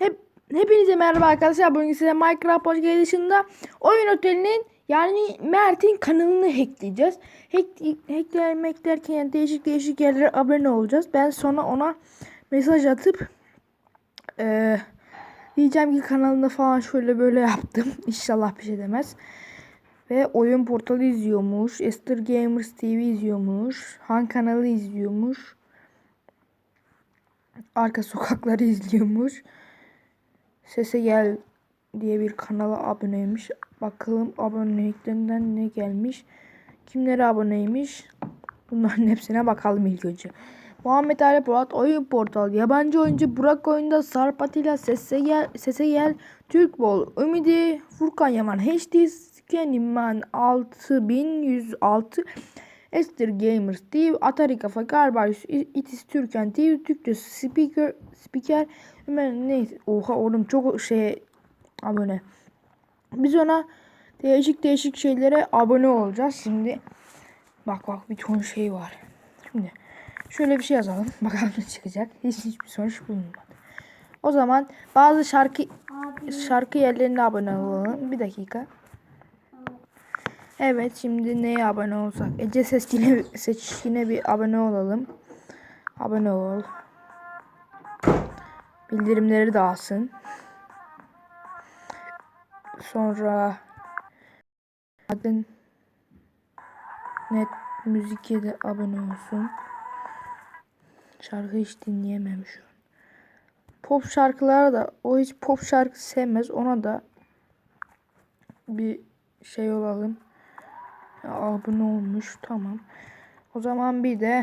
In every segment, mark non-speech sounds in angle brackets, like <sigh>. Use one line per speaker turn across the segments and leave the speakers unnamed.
Hep hepinize merhaba arkadaşlar. Bugün size Minecraft Podcast dışında oyun otelinin yani Mert'in kanalını hackleyeceğiz. Hack, hacklemek derken yani değişik değişik yerlere abone olacağız. Ben sonra ona mesaj atıp eee diyeceğim ki kanalında falan şöyle böyle yaptım. <laughs> İnşallah bir şey demez. Ve oyun portalı izliyormuş. Esther Gamers TV izliyormuş. Han kanalı izliyormuş. Arka sokakları <laughs> izliyormuş. Sese gel diye bir kanala aboneymiş. Bakalım aboneliklerinden ne gelmiş. Kimlere aboneymiş. Bunların hepsine bakalım ilk önce. Muhammed Ali Polat oyun portal. Yabancı oyuncu Burak oyunda Sarp Atilla Sese gel, Sese gel Türk Bol Ümidi Furkan Yaman HD Scanman 6106 Esther Gamers TV, Atari Kafa, Garbarius, Itis Türkan TV, Türkçe Speaker, Speaker, Ömer neyse. Oha oğlum çok şey abone. Biz ona değişik değişik şeylere abone olacağız. Şimdi bak bak bir ton şey var. Şimdi şöyle bir şey yazalım. <laughs> Bakalım ne çıkacak. Hiç hiçbir sonuç bulunmadı. O zaman bazı şarkı şarkı yerlerine abone olalım. Bir dakika. Evet şimdi neye abone olsak? Ece Seçkin'e, Seçkin'e bir abone olalım. Abone ol. Bildirimleri de alsın. Sonra adın net müziğe de abone olsun. Şarkı hiç dinleyemem şu an. Pop şarkılara da o hiç pop şarkı sevmez. Ona da bir şey olalım. Abone olmuş. Tamam. O zaman bir de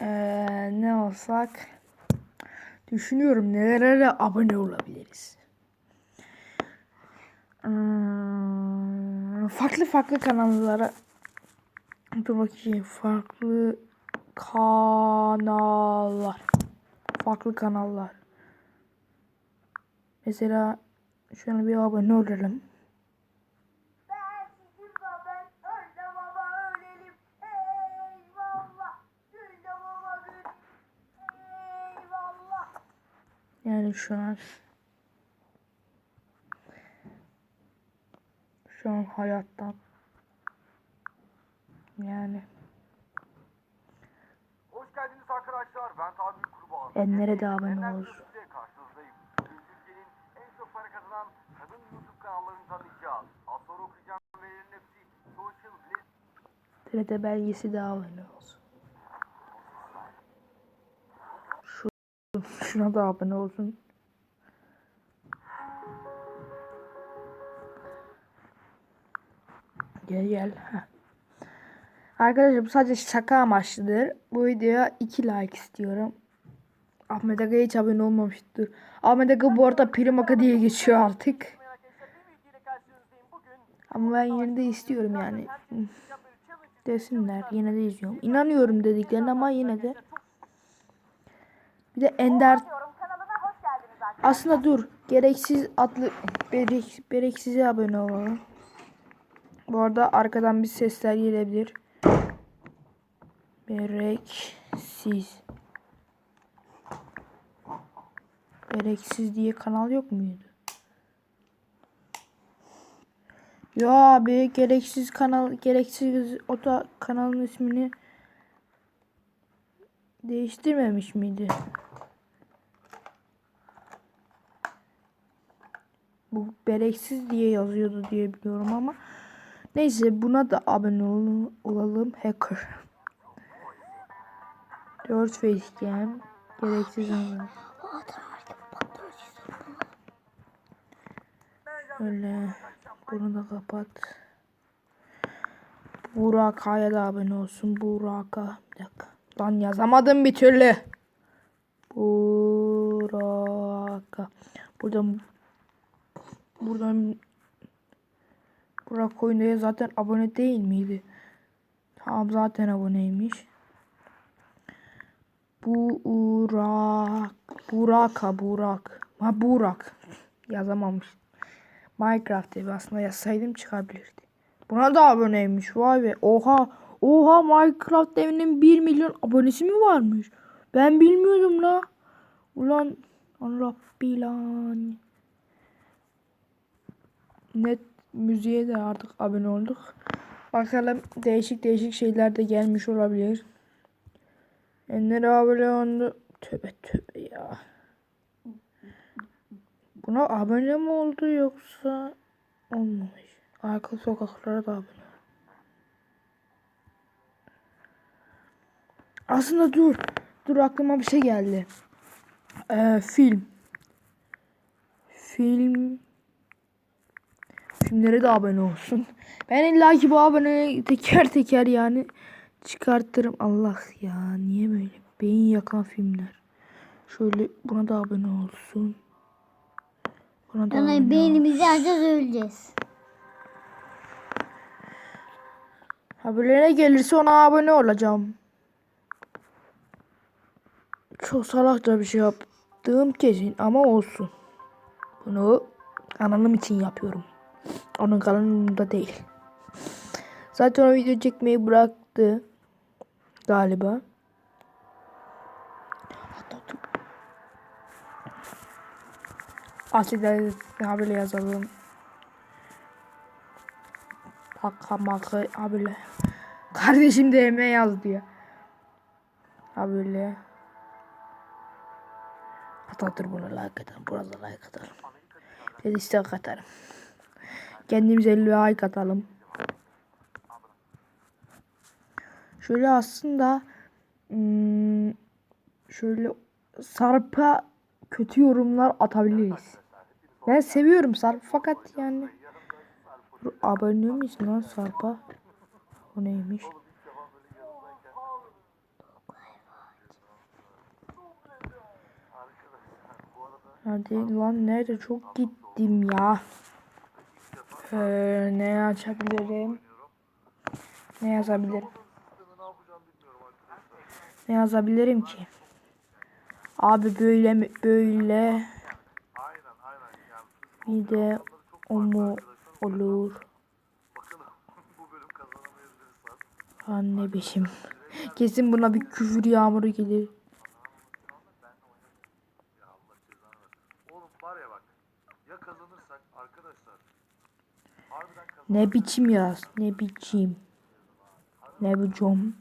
eee, ne olsak düşünüyorum nelere abone olabiliriz. Hmm, farklı farklı kanallara dur bakayım farklı kanallar farklı kanallar mesela şuna bir abone olalım. Yani şu an şu an hayattan yani
Hoş geldiniz arkadaşlar. Ben Tabi Kurban.
Enlere de abone olur.
Türkiye'nin en çok para kazanan kadın YouTube kanallarını tanıyacağız. Az sonra okuyacağım verilerin hepsi Social Blitz
TRT belgesi de abone. Şu, şuna da abone olsun. Gel gel. Heh. Arkadaşlar bu sadece şaka amaçlıdır. Bu videoya 2 like istiyorum. Ahmet Aga hiç abone olmamıştır. Ahmet Aga bu arada Primaka diye geçiyor artık. Ama ben yine de istiyorum yani. Desinler yine de izliyorum. İnanıyorum dediklerine ama yine de. Bir de Ender aslında dur gereksiz adlı berek, bereksize abone olalım. Bu arada arkadan bir sesler gelebilir. Bereksiz. Bereksiz diye kanal yok muydu? Ya abi gereksiz kanal gereksiz o da kanalın ismini değiştirmemiş miydi? Bu bereksiz diye yazıyordu diye biliyorum ama neyse buna da abone ol- olalım hacker. 4 facecam gereksiz ama. Öyle bunu da kapat. Burak'a da abone olsun. Burak'a. Bir dakika. Lan yazamadım bir türlü. Burak'a. Buradan buradan Burak Oyuncu'ya zaten abone değil miydi? Tamam zaten aboneymiş. Burak. Burak'a Burak. Ha Burak. Yazamamış. Minecraft diye aslında yazsaydım çıkabilirdi. Buna da aboneymiş. Vay be. Oha. Oha Minecraft evinin 1 milyon abonesi mi varmış? Ben bilmiyordum la. Ulan Rabbi lan. Net müziğe de artık abone olduk. Bakalım değişik değişik şeyler de gelmiş olabilir. Enler abone oldu. Tövbe tövbe ya. Buna abone mi oldu yoksa olmamış? Arka sokaklara da abone. Aslında dur. Dur aklıma bir şey geldi. Ee, film. Film. Filmlere de abone olsun. Ben illa ki bu abone teker teker yani çıkartırım. Allah ya niye böyle beyin yakan filmler. Şöyle buna da abone olsun. Buna da
Yani beynimizi açacağız öleceğiz.
Haberlere gelirse ona abone olacağım. Çok salakça bir şey yaptığım kesin ama olsun. Bunu kanalım için yapıyorum. Onun kanalında değil. Zaten o video çekmeyi bıraktı. Galiba. Aslında haberi yazalım. Pakamakı abiyle. Kardeşim de yemeğe yaz diyor. Abiyle. Dur bunu like atalım. Burada like atalım. Bir istek atarım. Kendimize 50 like atalım. Şöyle aslında hmm, şöyle Sarp'a kötü yorumlar atabiliriz. Ben seviyorum Sarp fakat yani abone misin lan Sarp'a? O neymiş? Hadi lan nerede çok gittim ya. Ee, ne açabilirim? Ne yazabilirim? Ne yazabilirim ki? Abi böyle mi böyle bir de o mu olur? Anne biçim. Kesin buna bir küfür yağmuru gelir.
Oğlum var ya bak. Ya kazanırsak arkadaşlar.
Ne biçim yaz? Ne biçim? Ne biçim?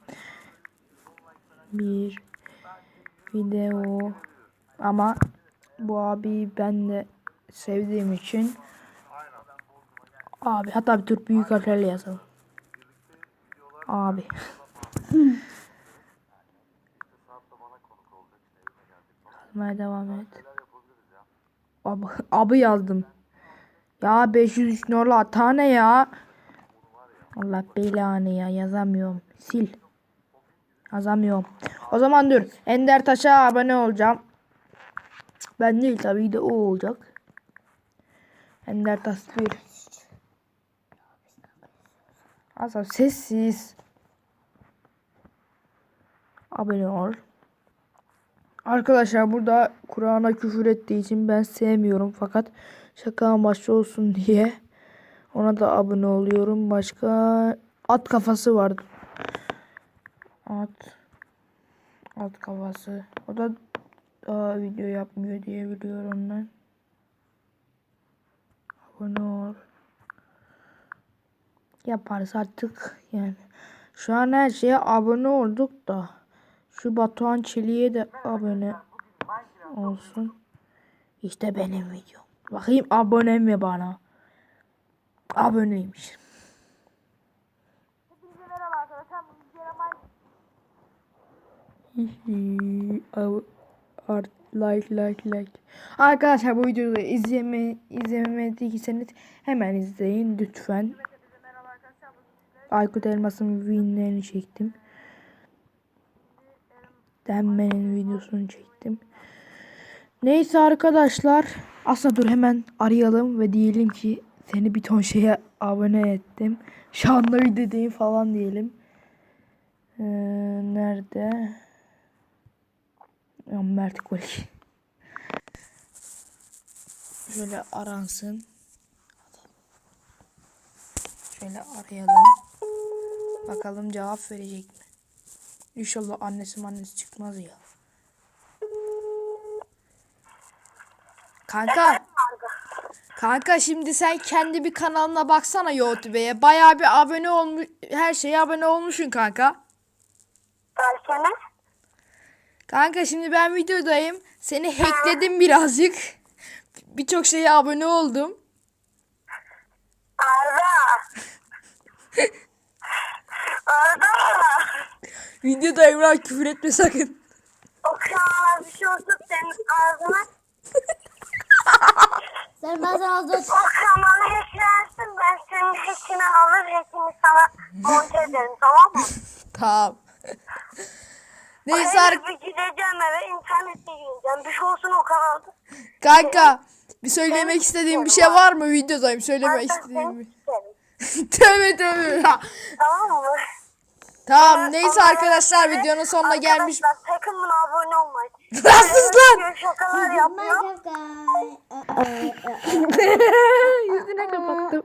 Bir video ama bu abi ben de sevdiğim için abi hatta bir tür büyük harflerle yazalım. Abi. <laughs> Yazmaya devam et. Abi, abi yazdım. Ya 503 norla tane ya. Allah belanı ya yazamıyorum. Sil. Yazamıyorum. O zaman dur. Ender Taş'a abone olacağım. Ben değil tabii de o olacak. Ender Taş bir. Asaf sessiz. Abone ol. Arkadaşlar burada Kur'an'a küfür ettiği için ben sevmiyorum fakat şaka amaçlı olsun <laughs> diye ona da abone oluyorum. Başka at kafası vardı. At at kafası. O da daha video yapmıyor diye biliyorum ben. Abone ol. Yaparız artık yani. Şu an her şeye abone olduk da. Şu Batuhan Çelik'e de abone olsun. İşte benim videom. Bakayım abone mi bana? Aboneymiş. Like like like. Arkadaşlar bu videoyu izleme izlemediyseniz hemen izleyin lütfen. Aykut Elmas'ın winlerini çektim. Denmenin videosunu çektim. Neyse arkadaşlar. Aslında dur hemen arayalım ve diyelim ki seni bir ton şeye abone ettim. Şu anda videodayım falan diyelim. Ee, nerede? Ya Mert Kolik. Şöyle aransın. Şöyle arayalım. Bakalım cevap verecek mi? İnşallah annesi annesi çıkmaz ya. Kanka. Kanka şimdi sen kendi bir kanalına baksana YouTube'ye. Bayağı bir abone olmuş, her şeye abone olmuşsun kanka.
Versene.
Kanka şimdi ben videodayım. Seni hackledim birazcık. Birçok şeye abone oldum. Videodayım lan küfür etme sakın.
O bir şey olsa senin ağzına <laughs>
Sen ben sana az önce
o kanalı hacklersin ben senin hackini alır hackini sana monte ederim tamam mı? <laughs>
Tamam. Neyse
Hayır, bir gideceğim eve internette gireceğim. Bir şey olsun o kanalda.
kanka bir söylemek istediğim bir şey var mı videodayım söylemek istediğim bir. <laughs> tövbe tövbe.
Tamam mı?
Tamam neyse arkadaşlar videonun sonuna gelmiş.
Arkadaşlar sakın buna abone olmayın. <laughs>
Rahatsız lan.
Şakalar yapıyor. <laughs>
Yüzüne kapattım.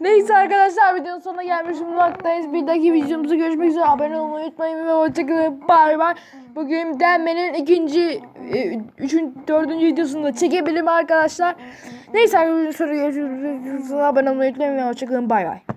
Neyse arkadaşlar videonun sonuna gelmiş bulunmaktayız. Bir dahaki videomuza görüşmek üzere. Abone olmayı unutmayın ve hoşçakalın. Bay bay. Bugün denmenin ikinci, e, üçün, dördüncü videosunu da çekebilirim arkadaşlar. Neyse arkadaşlar görüşürüz. Abone olmayı unutmayın ve hoşçakalın. Bay bay.